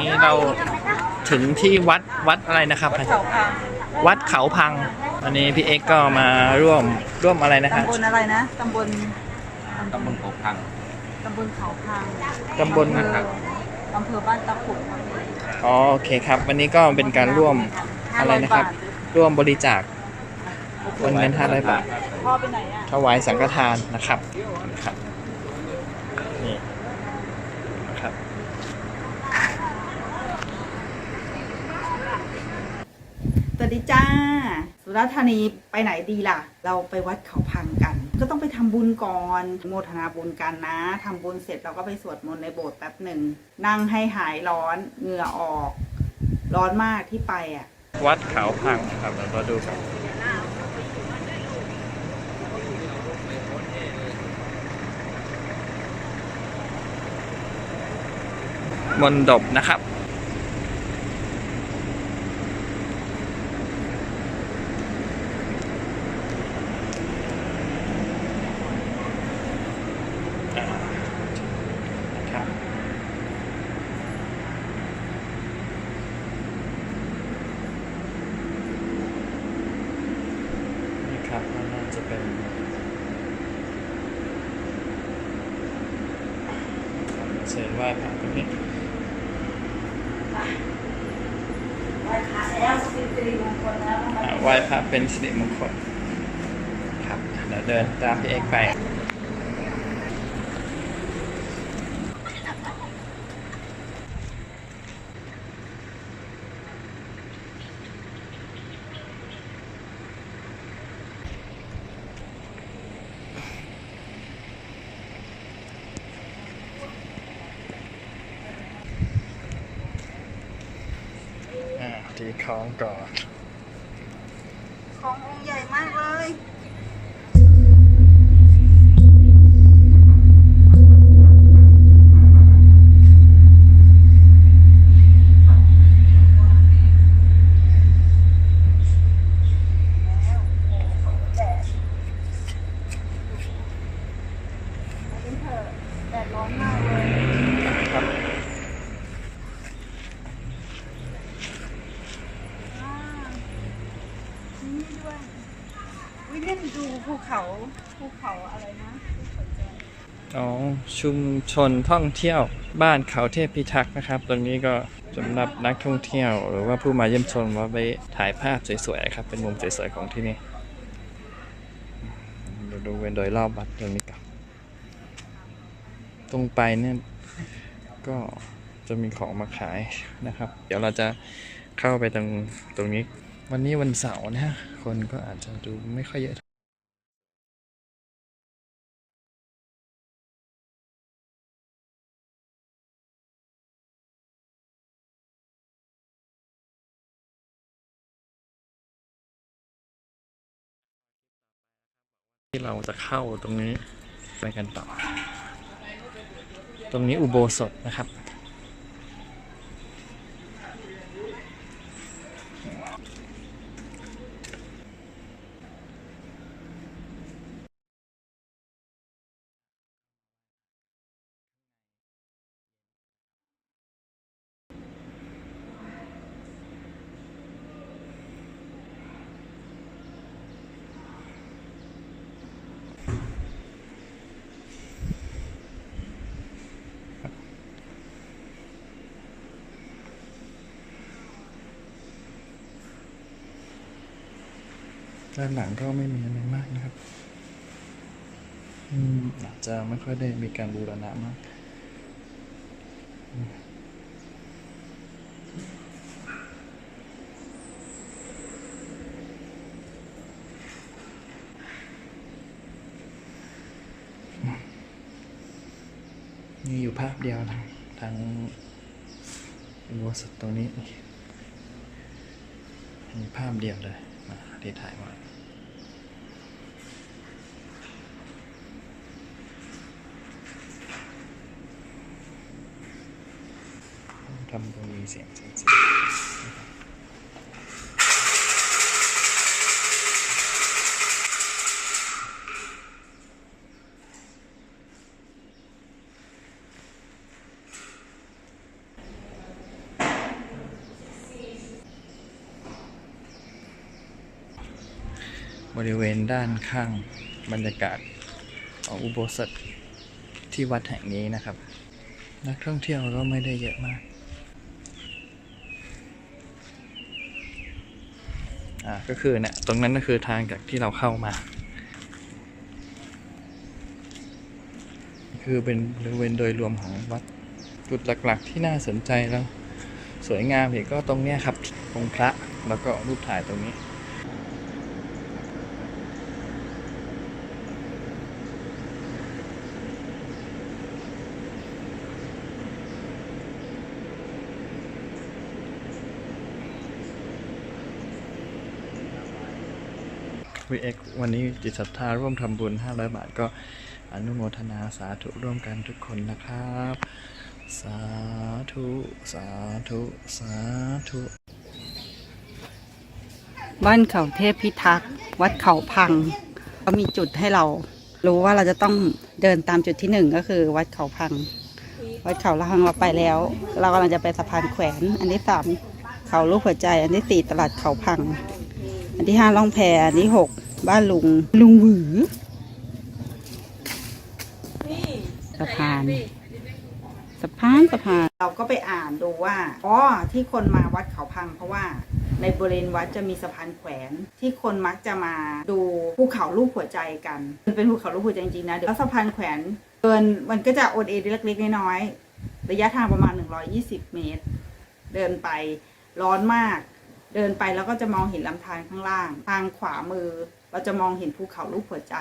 นี้เราถึงที่วัดวัดอะไรนะครับเขาค่ะวัดเขาพัง อันนี้พี่เอ็กซ์ก็มาร่วมร่วมอะไรนะครับตำบลอะไรนะตำบลตำบลเขาพังตำบลเขาพังตำบลอำเภออำเภอบ้านตะขุดอ๋อโอเคครับ วันนี้ก็เป็นการร่วมอะไรนะครับ ร่วมบริจาคโอนเงิน500บาทพ่อไปไหนอะถวายสังฆทานนะครับนะครับนี่นะครับ ส วัสดีจ้า สุราษฎร์ธานีไปไหนดีล่ะ เราไปวัดเขาพังกัน ก็ต้องไปทำบุญก่อนโมทนาบุญกันนะทำบุญเสร็จเราก็ไปสวดมนต์ในโบสถ์แป๊บหนึ่ง นั่งให้หายร้อนเหงื่อออก ร้อนมากที่ไปอะ วัดเขาพังครับเราก็ดูกันมนดบนะครับ อ่านะครับ นี่ครับก็น่าจะเป็นเชิญไหว้พระตรงนี้อ่า ไหว้พระเป็นสิริมงคลครับเดี๋ยวเดินตามพี่เอกไป ทีคล้องก่อน ขององค์ใหญ่มากเลย เล่นดูภูเขาภูเขาอะไรนะอ๋อชุมชนท่องเที่ยวบ้านเขาเทพพิทักษ์นะครับ ตรงนี้ก็สำหรับนักท่องเที่ยว หรือว่าผู้มาเยี่ยมชมว่าไปถ่ายภาพสวยๆครับ เป็นมุมสวยๆของที่นี่ดูดูเป็นโดยรอบวัดตรงนี้กับตรงไปเนี่ยก็จะมีของมาขายนะครับ เดี๋ยวเราจะเข้าไปตรงตรงนี้ วันนี้วันเสาร์นะฮะ คนก็อาจจะดูไม่ค่อยเยอะที่เราจะเข้าตรงนี้ไปกันต่อ ตรงนี้อุโบสถนะครับ ด้านหลังก็ไม่มีอะไรมากนะครับอืมอาจจะไม่ค่อยได้มีการบูรณะมากมีอยู่ภาพเดียวทั้งทั้งอุโบสถตรงนี้ มีภาพเดียวเลยมาที่ถ่ายมา ทำตรงมีเเสียงเสียบริเวณด้านข้างบรรยากาศของอุโบสถที่วัดแห่งนี้นะครับ นักท่องเที่ยวก็ไม่ได้เยอะมาก อ่าก็คือเนี่ยตรงนั้นก็คือทางจากที่เราเข้ามา คือเป็นบริเวณโดยรวมของวัดจุดหลักๆ ที่น่าสนใจแล้ว สวยงามอีกก็ตรงเนี้ยครับองค์พระแล้วก็รูปถ่ายตรงนี้ VX วันนี้จิตศรัทธาร่วมทำบุญ 500 บาทก็อนุโมทนาสาธุร่วมกันทุกคนนะครับ สาธุ สาธุ สาธุ บ้านเขาเทพพิทักษ์วัดเขาพังก็มีจุดให้เรา รู้ว่าเราจะต้องเดินตามจุดที่หนึ่งก็คือ วัดเขาพัง วัดเขาละหังเราไปแล้ว เรากำลังจะไปสะพานแขวน อันที่สามเขาลูกหัวใจ อันที่สี่ตลาดเขาพัง อันที่ห้าล่องแพอันที่หกบ้านลุงลุงหวือสะพานสะพานสะพานเราก็ไปอ่านดูว่าอ๋อที่คนมาวัดเขาพังเพราะว่าในบริเวณวัดจะมีสะพานแขวนที่คนมักจะมาดูภูเขาลูกหัวใจกันมันเป็นภูเขาลูกหัวใจจริงๆนะเดี๋ยวแล้วสะพานแขวนเดินมันก็จะโอนเอ็นเล็กๆน้อยๆระยะทางประมาณ 120 เมตร เดินไปร้อนมาก เดินไปแล้วก็จะมองเห็นลำธารข้างล่าง ทางขวามือ เราจะมองเห็นภูเขาลูกหัวใจ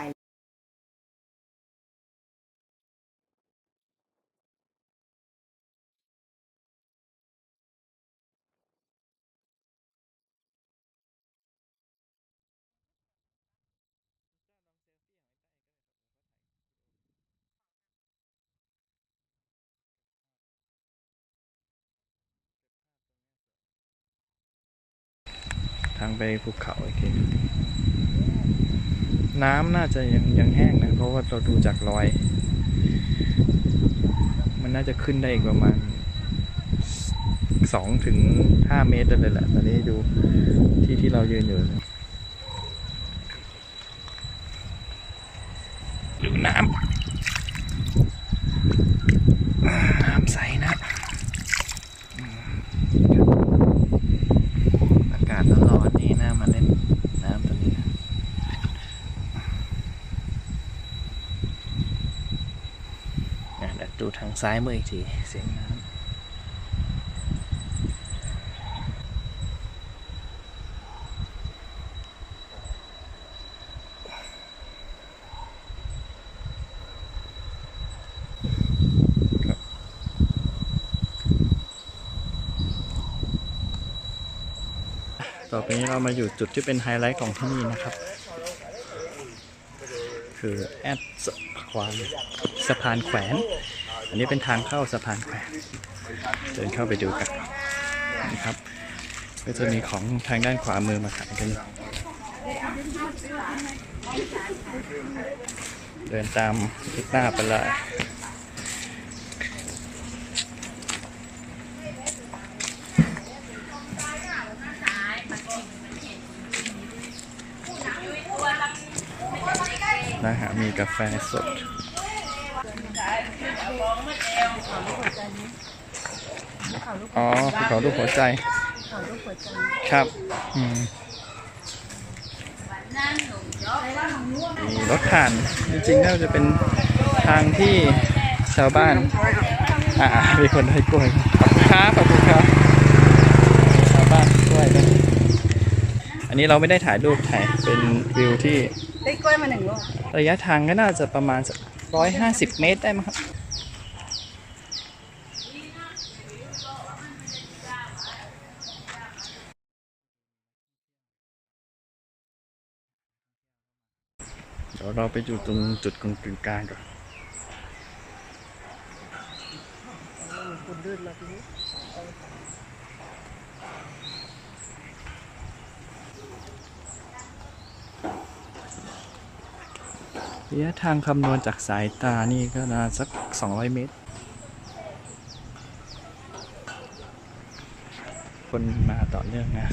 ทางไปภูเขาอีกทีหนึ่งน้ำน่าจะยังยังแห้งนะ เพราะว่าเราดูจากรอย มันน่าจะขึ้นได้อีกประมาณสองถึงห้าเมตรเลยแหละตอนนี้ดูที่ที่เรายืนอยู่ดูน้ำน้ำใสนะอืมอากาศร้อนๆนี่น่ามาเล่นน้ำตรงนี้นะอะเดี๋ยวดูทาง ซ้ายมืออีกทีเสียงน้ำต่อไปนี้เรามาอยู่จุดที่เป็นไฮไลท์ของที่นี่นะครับ คือแอดสะควานสะพานแขวน อันนี้เป็นทางเข้าสะพานแขวนเดินเข้าไปดูกันนะครับ ก็จะมีของทางด้านขวามือมาขายกันเดินตามทิศหน้าไปเลยนะฮะมีกาแฟสด อ๋อภูเขาลูกหัวใจ ครับ อืมมีรถผ่าน จริงๆน่าจะเป็นทางที่ชาวบ้าน อ่า มีคนให้กล้วย ขอบคุณครับ ขอบคุณครับ ชาวบ้านให้กล้วยด้วยอันนี้เราไม่ได้ถ่ายรูปถ่ายเป็นวิวที่ ได้กล้วยมาหนึ่งลูก ระยะทางก็น่าจะประมาณร้อยห้าสิบเมตรได้มั้งครับ เราไปอยู่ตรงจุดกึ่งกลางก่อนระยะทางคำนวณจากสายตานี่ก็น่าสัก 200 เมตร คนมาต่อเนื่องนะ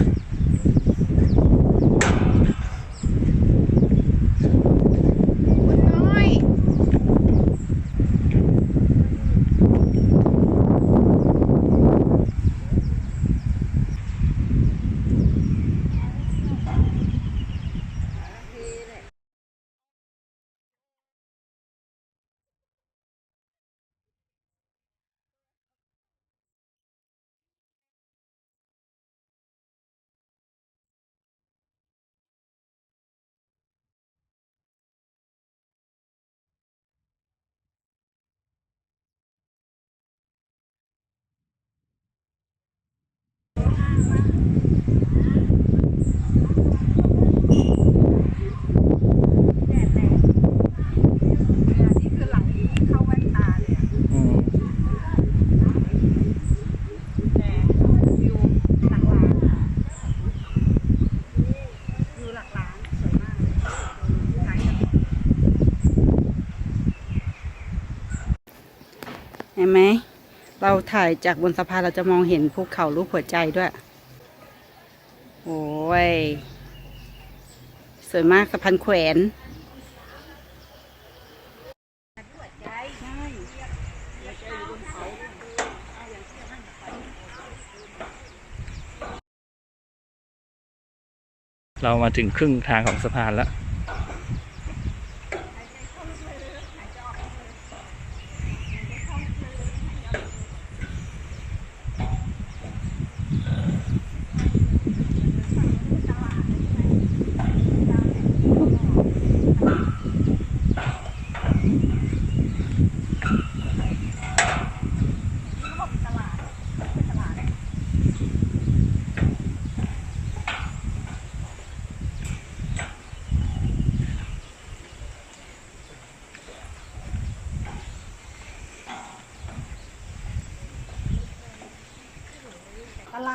เราถ่ายจากบนสะพานเราจะมองเห็นภูเขารูปหัวใจด้วย โอ้ย สวยมากสะพานแขวนเรามาถึงครึ่งทางของสะพานแล้ว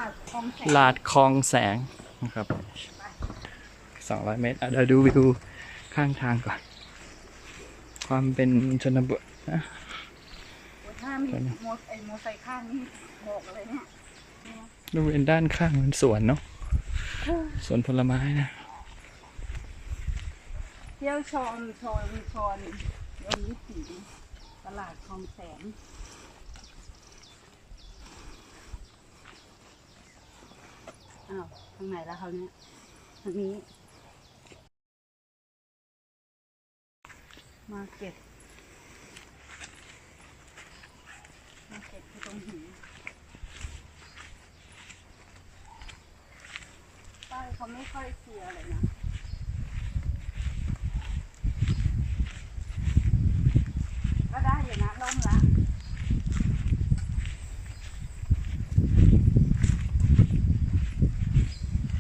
ดคลองแสงลาดคลองแสงนะครับ 200 เมตรอะเดี๋ยวดูวิวข้างทางก่อน ความเป็นชนบทนะถ้ามีโมไอโมไซค์ข้างนี่บอกเลยเนี่ยดูเป็นด้านข้างเป็นสวนเนาะสวนผลไม้นะ เที่ยวชอนชอนชอนเดี๋ยวนี้สีตลาดคลองแสง อ้าวทางไหนแล้วเขาเนี่ยทางนี้ มาเก็ตมาเก็ตคือตรงหินป้ายเขาไม่ค่อยเคลียร์เลยนะ ก็ได้อยู่นะล่มละ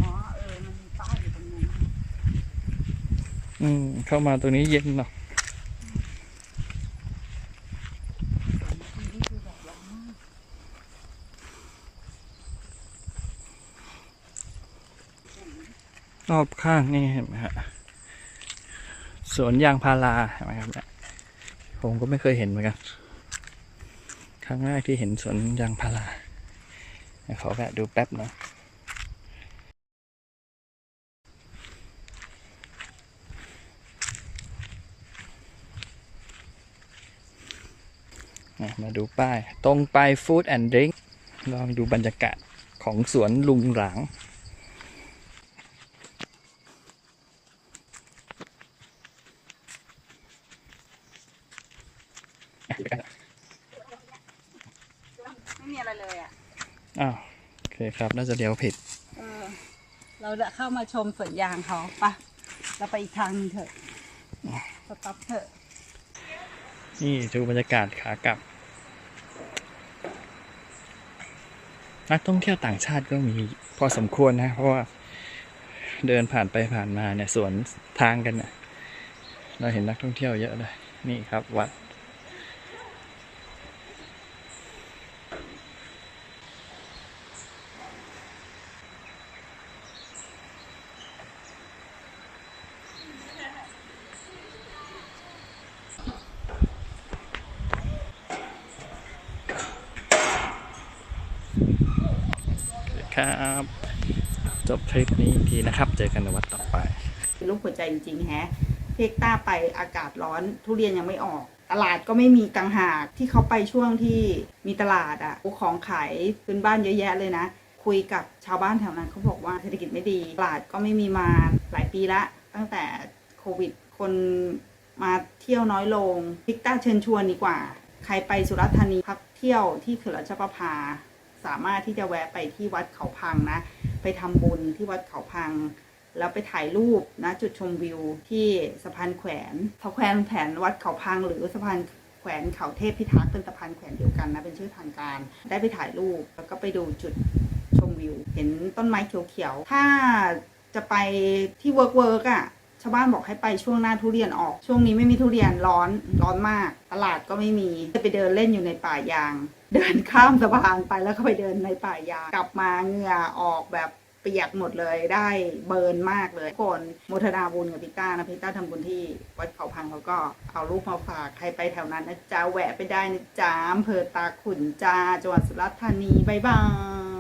อ๋อ เออ มันมีป้ายอยู่ตรงนั้น อืม เข้ามาตรงนี้เย็นเนาะรอบข้างนี่เห็นไหมฮะสวนยางพาราเห็นไหมครับเนี่ยผมก็ไม่เคยเห็นเหมือนกัน ครั้งแรกที่เห็นสวนยางพาราขอแวะดูแป๊บหนะ มาดูป้าย ตรงไป Food and Drink ลองดูบรรยากาศของสวนลุงหลางไม่มีอะไรเลยอะ อ้าว โอเคครับ น่าจะเลี้ยวผิด เออ เราจะเข้ามาชมสวนยางเขาปะเราไปอีกทางหนึงเถอะสต็อปเถอะ นี่ดูบรรยากาศขากลับ นักท่องเที่ยวต่างชาติก็มีพอสมควรนะ เพราะว่าเดินผ่านไปผ่านมาเนี่ยสวนทางกันเนี่ยเราเห็นนักท่องเที่ยวเยอะเลย นี่ครับวัด จบทริปนี้อีกทีนะครับ เจอกันในวัดต่อไปเป็นรูปหัวใจจริงๆแฮะเพกต้าไปอากาศร้อนทุเรียนยังไม่ออกตลาดก็ไม่มีกังหากที่เขาไปช่วงที่มีตลาดอะ่ะของขายพื้นบ้านเยอะแยะเลยนะ คุยกับชาวบ้านแถวนั้นเขาบอกว่าเศรษฐกิจไม่ดี ตลาดก็ไม่มีมาหลายปีละ ตั้งแต่โควิด คนมาเที่ยวน้อยลงพิกต้าเชิญชวนดีกว่า ใครไปสุราษฎร์ธานีพักเที่ยวที่เขื่อนรัชประภา สามารถที่จะแวะไปที่วัดเขาพังนะ ไปทำบุญที่วัดเขาพัง แล้วไปถ่ายรูปนะจุดชมวิวที่สะพานแขวนสะพานแขวนวัดเขาพัง หรือสะพานแขวนเขาเทพพิทักษ์เป็นสะพานแขวนเดียวกันนะเป็นชื่อทางการ ได้ไปถ่ายรูปแล้วก็ไปดูจุดชมวิว เห็นต้นไม้เขียวๆถ้าจะไปที่เวิร์กเวิร์กอะชาวบ้านบอกให้ไปช่วงหน้าทุเรียนออก ช่วงนี้ไม่มีทุเรียนร้อนร้อนมาก ตลาดก็ไม่มีจะไปเดินเล่นอยู่ในป่ายาง เดินข้ามสะพานไปแล้วก็ไปเดินในป่ายางกลับมาเหงื่อออกแบบเปียกหมดเลยได้เบิร์นมากเลยทุกคนโมทนาบุญกับพิต้านะพิต้าทำบุญที่วัดเขาพังเขาก็เอารูปมาฝากใครไปแถวนั้นนะจ้าแวะไปได้นะจ้าอำเภอตาขุนจ้าจังหวัดสุราษฎร์ธานีบ๊ายบาย